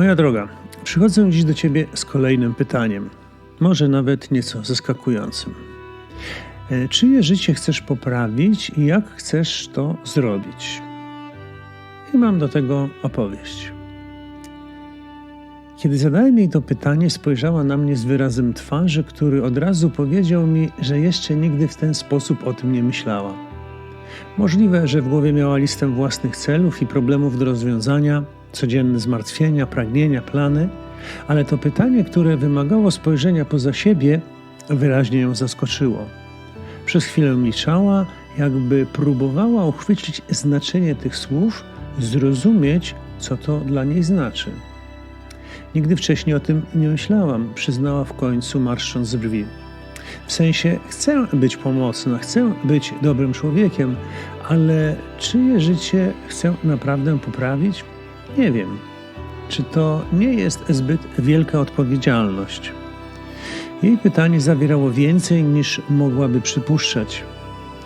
Moja droga, przychodzę dziś do Ciebie z kolejnym pytaniem, może nawet nieco zaskakującym. E, czyje życie chcesz poprawić i jak chcesz to zrobić? I mam do tego opowieść. Kiedy zadałem jej to pytanie, spojrzała na mnie z wyrazem twarzy, który od razu powiedział mi, że jeszcze nigdy w ten sposób o tym nie myślała. Możliwe, że w głowie miała listę własnych celów i problemów do rozwiązania, codzienne zmartwienia, pragnienia, plany, ale to pytanie, które wymagało spojrzenia poza siebie, wyraźnie ją zaskoczyło. Przez chwilę milczała, jakby próbowała uchwycić znaczenie tych słów, zrozumieć, co to dla niej znaczy. Nigdy wcześniej o tym nie myślałam, przyznała w końcu, marszcząc brwi. W sensie chcę być pomocna, chcę być dobrym człowiekiem, ale czyje życie chcę naprawdę poprawić? Nie wiem. Czy to nie jest zbyt wielka odpowiedzialność? Jej pytanie zawierało więcej niż mogłaby przypuszczać.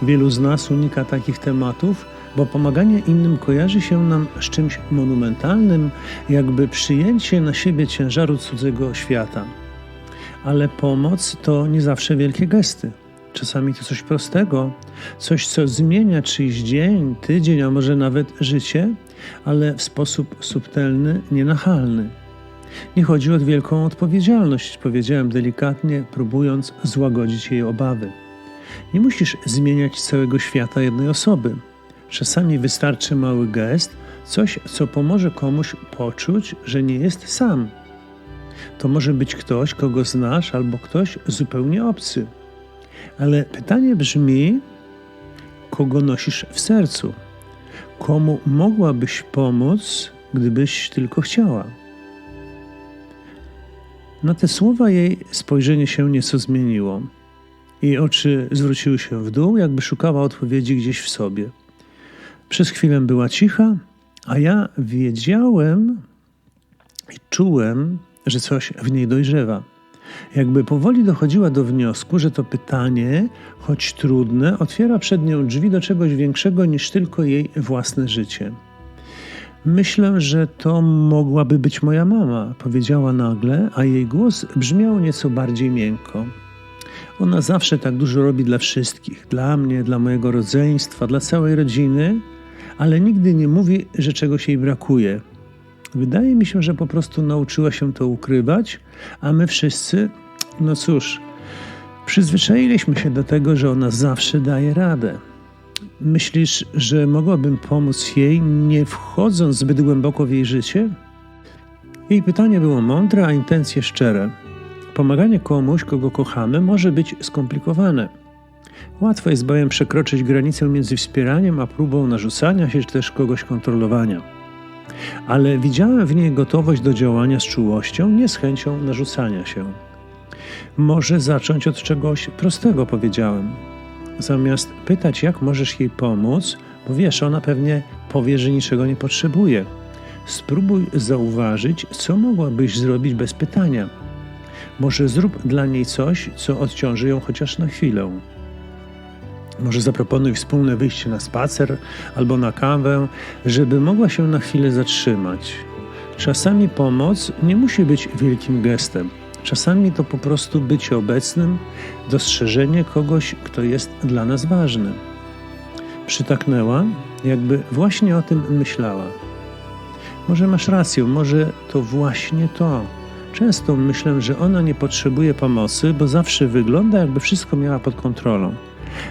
Wielu z nas unika takich tematów, bo pomaganie innym kojarzy się nam z czymś monumentalnym, jakby przyjęcie na siebie ciężaru cudzego świata. Ale pomoc to nie zawsze wielkie gesty. Czasami to coś prostego, coś, co zmienia czyjś dzień, tydzień, a może nawet życie, ale w sposób subtelny, nienachalny. Nie chodzi o wielką odpowiedzialność, powiedziałem delikatnie, próbując złagodzić jej obawy. Nie musisz zmieniać całego świata jednej osoby. Czasami wystarczy mały gest, coś, co pomoże komuś poczuć, że nie jest sam. To może być ktoś, kogo znasz, albo ktoś zupełnie obcy. Ale pytanie brzmi: kogo nosisz w sercu? Komu mogłabyś pomóc, gdybyś tylko chciała? Na te słowa jej spojrzenie się nieco zmieniło. Jej oczy zwróciły się w dół, jakby szukała odpowiedzi gdzieś w sobie. Przez chwilę była cicha, a ja wiedziałem i czułem, że coś w niej dojrzewa. Jakby powoli dochodziła do wniosku, że to pytanie, choć trudne, otwiera przed nią drzwi do czegoś większego niż tylko jej własne życie. Myślę, że to mogłaby być moja mama, powiedziała nagle, a jej głos brzmiał nieco bardziej miękko. Ona zawsze tak dużo robi dla wszystkich, dla mnie, dla mojego rodzeństwa, dla całej rodziny, ale nigdy nie mówi, że czegoś jej brakuje. Wydaje mi się, że po prostu nauczyła się to ukrywać, a my wszyscy, no cóż, przyzwyczailiśmy się do tego, że ona zawsze daje radę. Myślisz, że mogłabym pomóc jej, nie wchodząc zbyt głęboko w jej życie? Jej pytanie było mądre, a intencje szczere. Pomaganie komuś, kogo kochamy, może być skomplikowane. Łatwo jest bowiem przekroczyć granicę między wspieraniem a próbą narzucania się czy też kogoś kontrolowania. Ale widziałem w niej gotowość do działania z czułością, nie z chęcią narzucania się. Może zacząć od czegoś prostego, powiedziałem. Zamiast pytać, jak możesz jej pomóc, bo wiesz, ona pewnie powie, że niczego nie potrzebuje. Spróbuj zauważyć, co mogłabyś zrobić bez pytania. Może zrób dla niej coś, co odciąży ją chociaż na chwilę. Może zaproponuj wspólne wyjście na spacer albo na kawę, żeby mogła się na chwilę zatrzymać. Czasami pomoc nie musi być wielkim gestem. Czasami to po prostu bycie obecnym, dostrzeżenie kogoś, kto jest dla nas ważny. Przytaknęła, jakby właśnie o tym myślała. Może masz rację, może to właśnie to. Często myślę, że ona nie potrzebuje pomocy, bo zawsze wygląda, jakby wszystko miała pod kontrolą.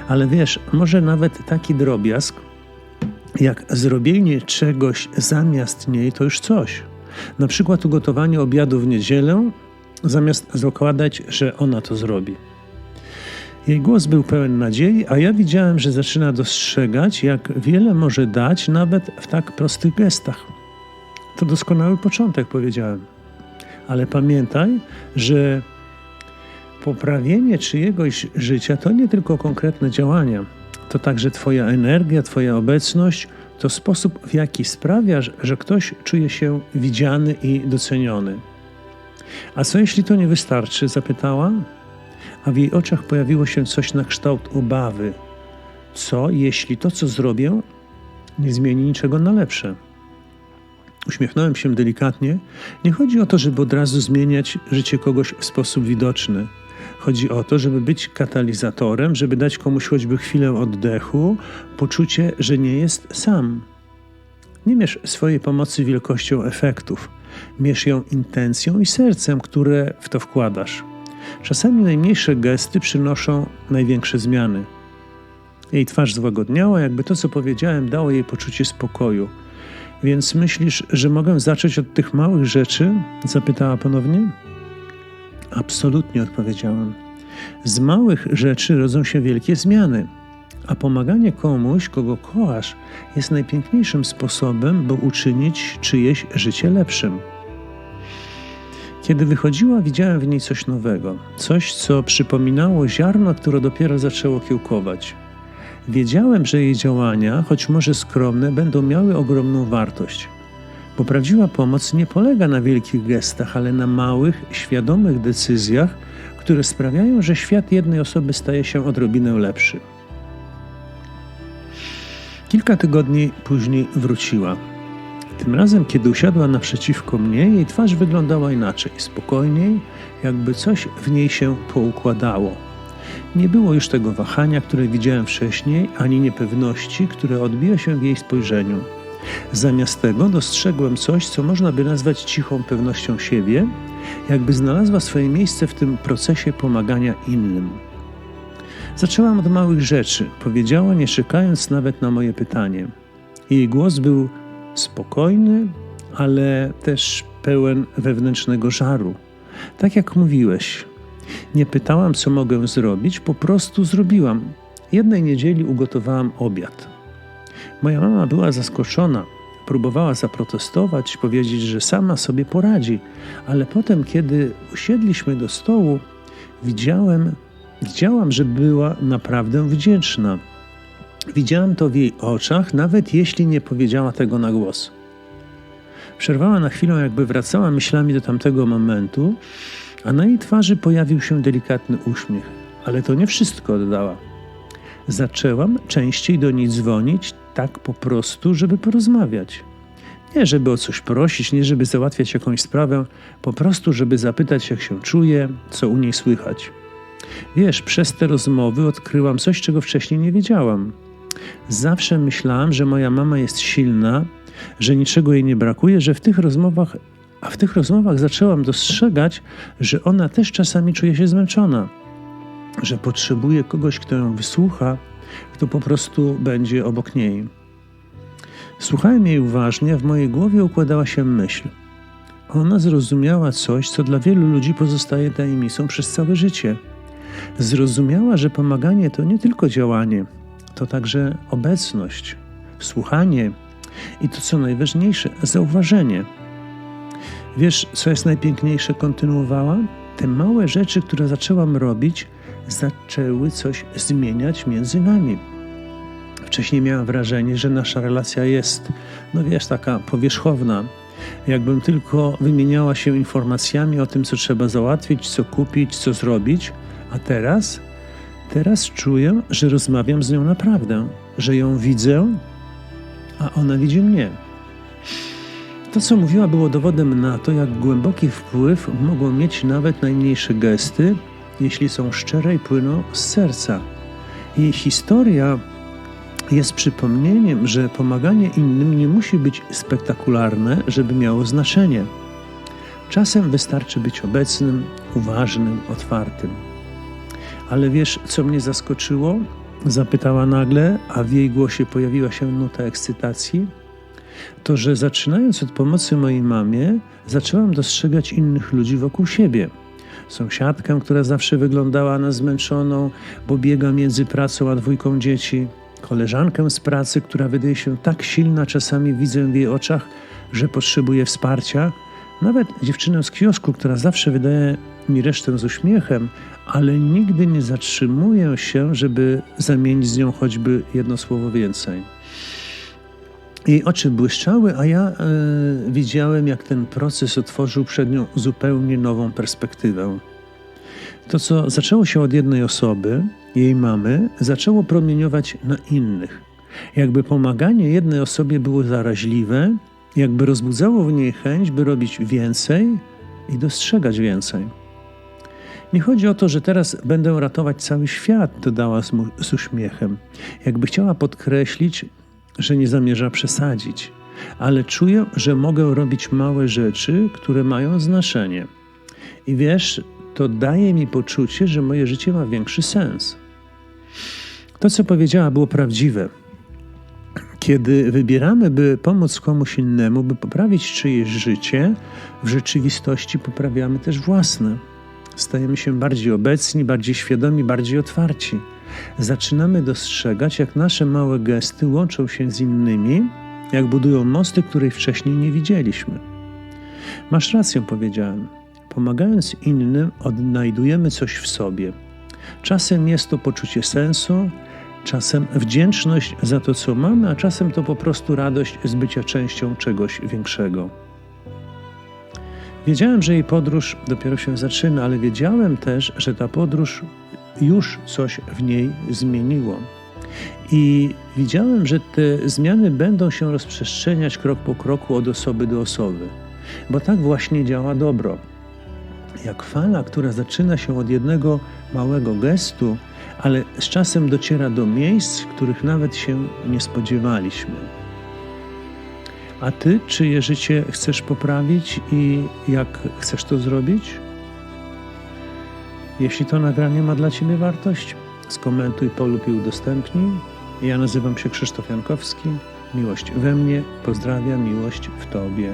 Ale wiesz, może nawet taki drobiazg, jak zrobienie czegoś zamiast niej, to już coś. Na przykład ugotowanie obiadu w niedzielę, zamiast zakładać, że ona to zrobi. Jej głos był pełen nadziei, a ja widziałem, że zaczyna dostrzegać, jak wiele może dać nawet w tak prostych gestach. To doskonały początek, powiedziałem. Ale pamiętaj, że poprawienie czyjegoś życia to nie tylko konkretne działania, to także Twoja energia, Twoja obecność, to sposób, w jaki sprawiasz, że ktoś czuje się widziany i doceniony. A co jeśli to nie wystarczy? zapytała, a w jej oczach pojawiło się coś na kształt obawy. Co jeśli to, co zrobię, nie zmieni niczego na lepsze? Uśmiechnąłem się delikatnie. Nie chodzi o to, żeby od razu zmieniać życie kogoś w sposób widoczny. Chodzi o to, żeby być katalizatorem, żeby dać komuś choćby chwilę oddechu, poczucie, że nie jest sam. Nie mierz swojej pomocy wielkością efektów, mierz ją intencją i sercem, które w to wkładasz. Czasami najmniejsze gesty przynoszą największe zmiany. Jej twarz złagodniała, jakby to, co powiedziałem, dało jej poczucie spokoju. Więc myślisz, że mogę zacząć od tych małych rzeczy? zapytała ponownie. Absolutnie odpowiedziałem. Z małych rzeczy rodzą się wielkie zmiany, a pomaganie komuś, kogo kochasz, jest najpiękniejszym sposobem, by uczynić czyjeś życie lepszym. Kiedy wychodziła, widziałem w niej coś nowego, coś, co przypominało ziarno, które dopiero zaczęło kiełkować. Wiedziałem, że jej działania, choć może skromne, będą miały ogromną wartość. Bo prawdziwa pomoc nie polega na wielkich gestach, ale na małych, świadomych decyzjach, które sprawiają, że świat jednej osoby staje się odrobinę lepszy. Kilka tygodni później wróciła. Tym razem, kiedy usiadła naprzeciwko mnie, jej twarz wyglądała inaczej, spokojniej, jakby coś w niej się poukładało. Nie było już tego wahania, które widziałem wcześniej, ani niepewności, które odbija się w jej spojrzeniu. Zamiast tego dostrzegłem coś, co można by nazwać cichą pewnością siebie, jakby znalazła swoje miejsce w tym procesie pomagania innym. Zaczęłam od małych rzeczy, powiedziała, nie czekając nawet na moje pytanie. Jej głos był spokojny, ale też pełen wewnętrznego żaru. Tak jak mówiłeś, nie pytałam, co mogę zrobić, po prostu zrobiłam. Jednej niedzieli ugotowałam obiad. Moja mama była zaskoczona. Próbowała zaprotestować, powiedzieć, że sama sobie poradzi, ale potem, kiedy usiedliśmy do stołu, widziałem, widziałam, że była naprawdę wdzięczna. Widziałam to w jej oczach, nawet jeśli nie powiedziała tego na głos. Przerwała na chwilę, jakby wracała myślami do tamtego momentu, a na jej twarzy pojawił się delikatny uśmiech. Ale to nie wszystko, dodała. Zaczęłam częściej do niej dzwonić, tak po prostu, żeby porozmawiać. Nie, żeby o coś prosić, nie, żeby załatwiać jakąś sprawę, po prostu, żeby zapytać, jak się czuje, co u niej słychać. Wiesz, przez te rozmowy odkryłam coś, czego wcześniej nie wiedziałam. Zawsze myślałam, że moja mama jest silna, że niczego jej nie brakuje, że w tych rozmowach, a w tych rozmowach zaczęłam dostrzegać, że ona też czasami czuje się zmęczona, że potrzebuje kogoś, kto ją wysłucha, kto po prostu będzie obok niej. Słuchałem jej uważnie, w mojej głowie układała się myśl. Ona zrozumiała coś, co dla wielu ludzi pozostaje tajemnicą przez całe życie. Zrozumiała, że pomaganie to nie tylko działanie, to także obecność, słuchanie i to, co najważniejsze, zauważenie. Wiesz, co jest najpiękniejsze, kontynuowała? Te małe rzeczy, które zaczęłam robić, zaczęły coś zmieniać między nami. Wcześniej miałam wrażenie, że nasza relacja jest, no wiesz, taka powierzchowna. Jakbym tylko wymieniała się informacjami o tym, co trzeba załatwić, co kupić, co zrobić, a teraz, teraz czuję, że rozmawiam z nią naprawdę, że ją widzę, a ona widzi mnie. To, co mówiła, było dowodem na to, jak głęboki wpływ mogą mieć nawet najmniejsze gesty, jeśli są szczere i płyną z serca. Jej historia jest przypomnieniem, że pomaganie innym nie musi być spektakularne, żeby miało znaczenie. Czasem wystarczy być obecnym, uważnym, otwartym. Ale wiesz, co mnie zaskoczyło? Zapytała nagle, a w jej głosie pojawiła się nuta ekscytacji. To, że zaczynając od pomocy mojej mamie, zaczęłam dostrzegać innych ludzi wokół siebie – sąsiadkę, która zawsze wyglądała na zmęczoną, bo biega między pracą a dwójką dzieci, koleżankę z pracy, która wydaje się tak silna, czasami widzę w jej oczach, że potrzebuje wsparcia, nawet dziewczynę z kiosku, która zawsze wydaje mi resztę z uśmiechem, ale nigdy nie zatrzymuję się, żeby zamienić z nią choćby jedno słowo więcej. Jej oczy błyszczały, a ja e, widziałem, jak ten proces otworzył przed nią zupełnie nową perspektywę. To, co zaczęło się od jednej osoby, jej mamy, zaczęło promieniować na innych. Jakby pomaganie jednej osobie było zaraźliwe, jakby rozbudzało w niej chęć, by robić więcej i dostrzegać więcej. Nie chodzi o to, że teraz będę ratować cały świat, dodała z, z uśmiechem, jakby chciała podkreślić, że nie zamierza przesadzić, ale czuję, że mogę robić małe rzeczy, które mają znaczenie. I wiesz, to daje mi poczucie, że moje życie ma większy sens. To, co powiedziała, było prawdziwe. Kiedy wybieramy, by pomóc komuś innemu, by poprawić czyjeś życie, w rzeczywistości poprawiamy też własne. Stajemy się bardziej obecni, bardziej świadomi, bardziej otwarci. Zaczynamy dostrzegać, jak nasze małe gesty łączą się z innymi, jak budują mosty, których wcześniej nie widzieliśmy. Masz rację, powiedziałem. Pomagając innym, odnajdujemy coś w sobie. Czasem jest to poczucie sensu, czasem wdzięczność za to, co mamy, a czasem to po prostu radość z bycia częścią czegoś większego. Wiedziałem, że jej podróż dopiero się zaczyna, ale wiedziałem też, że ta podróż już coś w niej zmieniło. I widziałem, że te zmiany będą się rozprzestrzeniać krok po kroku od osoby do osoby, bo tak właśnie działa dobro. Jak fala, która zaczyna się od jednego małego gestu, ale z czasem dociera do miejsc, których nawet się nie spodziewaliśmy. A ty, czyje życie chcesz poprawić i jak chcesz to zrobić? Jeśli to nagranie ma dla ciebie wartość, skomentuj, polub i udostępnij. Ja nazywam się Krzysztof Jankowski. Miłość we mnie, pozdrawiam, miłość w tobie.